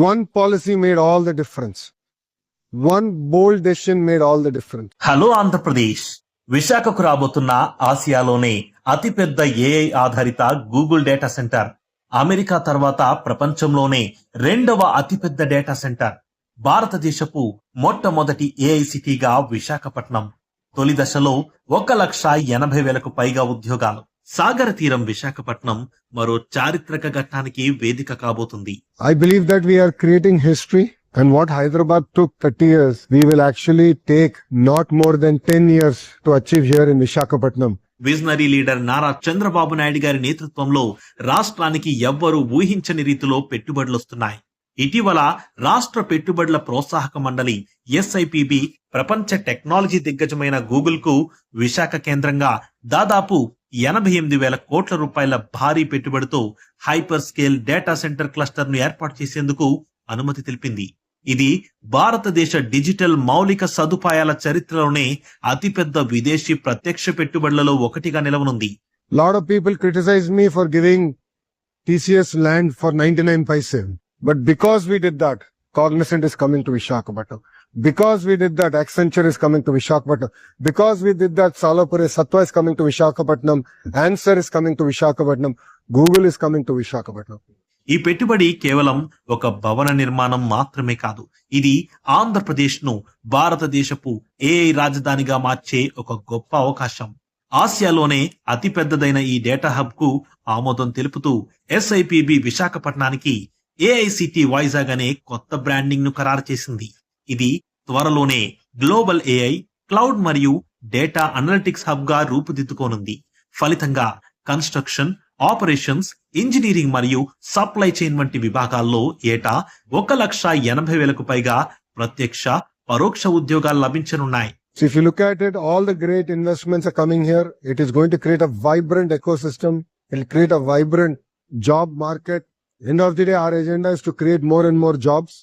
One policy made all the difference. One bold decision made all the difference. Hello Andhra Pradesh విశాఖకు రాబోతున్న ఆసియాలోనే అతిపెద్ద AI ఆధారిత Google data centre America తర్వాత ప్రపంచంలోనే రెండవ అతిపెద్ద డేటా సెంటర్ భారతదేశపు మొట్టమొదటి ఏఐ సిటీగా విశాఖపట్నం. తొలి దశలో ఒక లక్ష ఎనభై వేలకు పైగా ఉద్యోగాలు. సాగర తీరం విశాఖపట్నం మరో చారిత్రక ఘట్టానికి వేదిక కాబోతుంది believe that we are creating history and what Hyderabad took 30 years, we will actually take not more than 10 years to achieve here in Vishakhapatnam. Visionary leader Nara Chandrababu Naidu గారి నేతృత్వంలో రాష్ట్రానికి ఎవ్వరూ ఊహించని రీతిలో పెట్టుబడులొస్తున్నాయి ఇటీవల రాష్ట్ర పెట్టుబడుల ప్రోత్సాహక మండలి ఎస్ఐపిబి ప్రపంచ టెక్నాలజీ దిగ్గజమైన గూగుల్కు విశాఖ కేంద్రంగా దాదాపు ఎనభై ఎనిమిది వేల కోట్ల రూపాయల భారీ పెట్టుబడితో హైపర్ స్కేల్ డేటా సెంటర్ క్లస్టర్ను ఏర్పాటు చేసేందుకు అనుమతి తెలిపింది ఇది భారతదేశ డిజిటల్ మౌలిక సదుపాయాల చరిత్రలోనే అతిపెద్ద విదేశీ ప్రత్యక్ష పెట్టుబడులలో ఒకటిగా నిలవనుంది lot of people criticize me for giving TCS land for 99 paise. But because we did that Cognizant is coming to Vishakhapatnam. Because we did that, Accenture is coming to Vishakhapatnam. Because we did that, Salapur Satwa is coming to Vishakhapatnam. Answer is coming to Vishakhapatnam. Google is coming to Vishakhapatnam. ఈ పెట్టుబడి కేవలం ఒక భవన నిర్మాణం మాత్రమే కాదు ఇది ఆంధ్రప్రదేశ్ను భారతదేశపు ఏఐ రాజధానిగా మార్చే ఒక గొప్ప అవకాశం ఆసియాలోనే అతిపెద్దదైన ఈ డేటా హబ్కు ఆమోదం తెలుపుతూ ఎస్ఐపిబి విశాఖపట్నానికి ఏఐసిటి వైజాగ్ అనే కొత్త బ్రాండింగ్ను ఖరారు చేసింది ఇది త్వరలోనే గ్లోబల్ ఏఐ క్లౌడ్ మరియు డేటా అనలిటిక్స్ హబ్గా రూపుదిద్దుకోనుంది ఫలితంగా కన్స్ట్రక్షన్ ఆపరేషన్స్ ఇంజనీరింగ్ మరియు సప్లై చైన్ వంటి విభాగాల్లో ఏటా ఒక లక్ష ఎనభై వేలకు పైగా ప్రత్యక్ష పరోక్ష ఉద్యోగాలు లభించనున్నాయి So if you look at it, all the great investments are coming here. It is going to create a vibrant ecosystem. It'll create a vibrant job market. End of the day our agenda is to create more and more jobs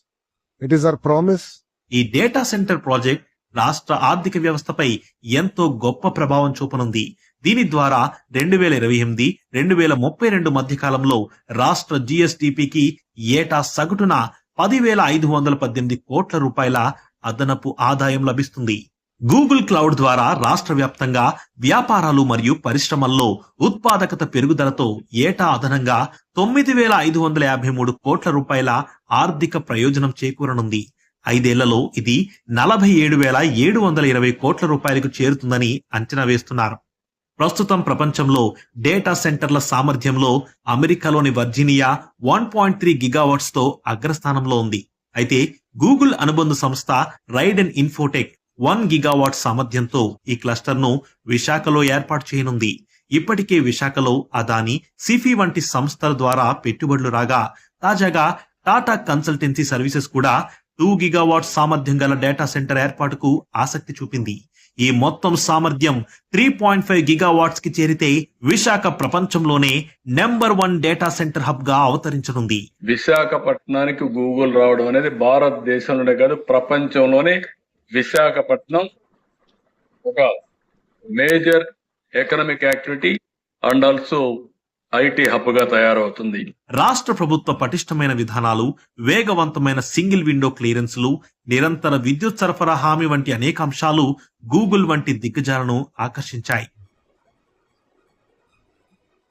it is our promise ఈ data centre project రాష్ట్ర ఆర్థిక వ్యవస్థపై ఎంతో గొప్ప ప్రభావం చూపనుంది. దీని ద్వారా రెండు వేల ఇరవై ఎనిమిది రెండు వేల ముప్పై రెండు మధ్య కాలంలో రాష్ట్ర జిఎస్టిపికి ఏటా సగటున పదివేల ఐదు వందల పద్దెనిమిది కోట్ల రూపాయల అదనపు ఆదాయం లభిస్తుంది. గూగుల్ క్లౌడ్ ద్వారా రాష్ట్ర వ్యాప్తంగా వ్యాపారాలు మరియు పరిశ్రమల్లో ఉత్పాదకత పెరుగుదలతో ఏటా అదనంగా తొమ్మిది వేల ఐదు వందల యాభై మూడు కోట్ల రూపాయల ఆర్థిక ప్రయోజనం చేకూరనుంది. ఐదేళ్ళలో ఇది నలభై ఏడు వేల ఏడు వందల ఇరవై కోట్ల రూపాయలకు చేరుతుందని అంచనా వేస్తున్నారు. ప్రస్తుతం ప్రపంచంలో డేటా సెంటర్ల సామర్థ్యంలో అమెరికాలోని వర్జీనియా వన్ పాయింట్ త్రీ గిగావాట్స్తో అగ్రస్థానంలో ఉంది. అయితే గూగుల్ అనుబంధ సంస్థ Raiden Infotech one gigawatt సామర్థ్యంతో ఈ క్లస్టర్ను విశాఖలో ఏర్పాటు చేయనుంది. ఇప్పటికే విశాఖలో అదాని సిఫీ వంటి సంస్థల ద్వారా పెట్టుబడులు రాగా తాజాగా టాటా కన్సల్టెన్సీ సర్వీసెస్ కూడా టూ గిగావాట్ సామర్థ్యం గల డేటా సెంటర్ ఏర్పాటుకు ఆసక్తి చూపింది. ఈ మొత్తం సామర్థ్యం త్రీ పాయింట్ ఫైవ్ గిగావాట్స్కి చేరితే విశాఖ ప్రపంచంలోనే నెంబర్ వన్ డేటా సెంటర్ హబ్గా అవతరించనుంది. విశాఖపట్నానికి గూగుల్ రావడం అనేది భారతదేశంలోనే కాదు ప్రపంచంలోనే విశాఖపట్నం ఒక major economic activity and also IT హబ్గా తయారవుతుంది. రాష్ట్ర ప్రభుత్వ పటిష్టమైన విధానాలు వేగవంతమైన సింగిల్ విండో క్లియరెన్స్లు నిరంతర విద్యుత్ సరఫరా హామీ వంటి అనేక అంశాలు గూగుల్ వంటి దిగ్గజాలను ఆకర్షించాయి.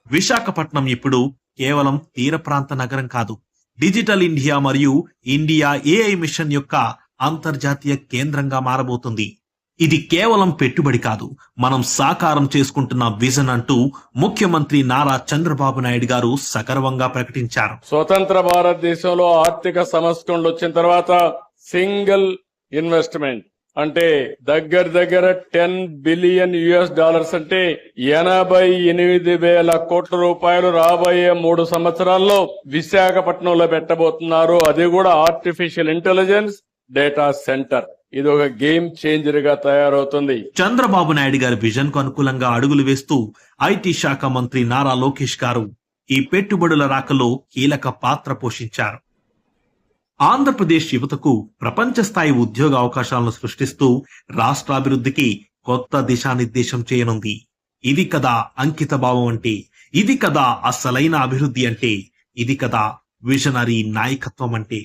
విశాఖపట్నం ఇప్పుడు కేవలం తీర ప్రాంత నగరం కాదు. డిజిటల్ ఇండియా మరియు ఇండియా ఏఐ మిషన్ యొక్క అంతర్జాతీయ కేంద్రంగా మారబోతుంది. ఇది కేవలం పెట్టుబడి కాదు మనం సాకారం చేసుకుంటున్న విజన్ అంటూ ముఖ్యమంత్రి నారా చంద్రబాబు నాయుడు గారు సగర్వంగా ప్రకటించారు. స్వతంత్ర భారతదేశంలో ఆర్థిక సంస్కరణలు వచ్చిన తర్వాత సింగిల్ ఇన్వెస్ట్మెంట్ అంటే దగ్గర దగ్గర టెన్ బిలియన్ యుఎస్ డాలర్స్ అంటే ఎనభై ఎనిమిది వేల కోట్ల రూపాయలు రాబోయే మూడు సంవత్సరాల్లో విశాఖపట్నంలో పెట్టబోతున్నారు. అది కూడా ఆర్టిఫిషియల్ ఇంటెలిజెన్స్ డేటా సెంటర్. ఇది ఒక గేమ్ చేంజర్గా తయారవుతుంది. చంద్రబాబు నాయుడు గారి విజన్కు అనుకూలంగా అడుగులు వేస్తూ ఐటీ శాఖ మంత్రి నారా లోకేష్ గారు ఈ పెట్టుబడుల రాకలో కీలక పాత్ర పోషించారు. ఆంధ్రప్రదేశ్ యువతకు ప్రపంచ స్థాయి ఉద్యోగ అవకాశాలను సృష్టిస్తూ రాష్ట్రాభివృద్ధికి కొత్త దిశానిర్దేశం చేయనుంది. ఇది కదా అంకిత భావం అంటే ఇది కదా అసలైన అభివృద్ధి అంటే ఇది కదా విజనరీ నాయకత్వం అంటే.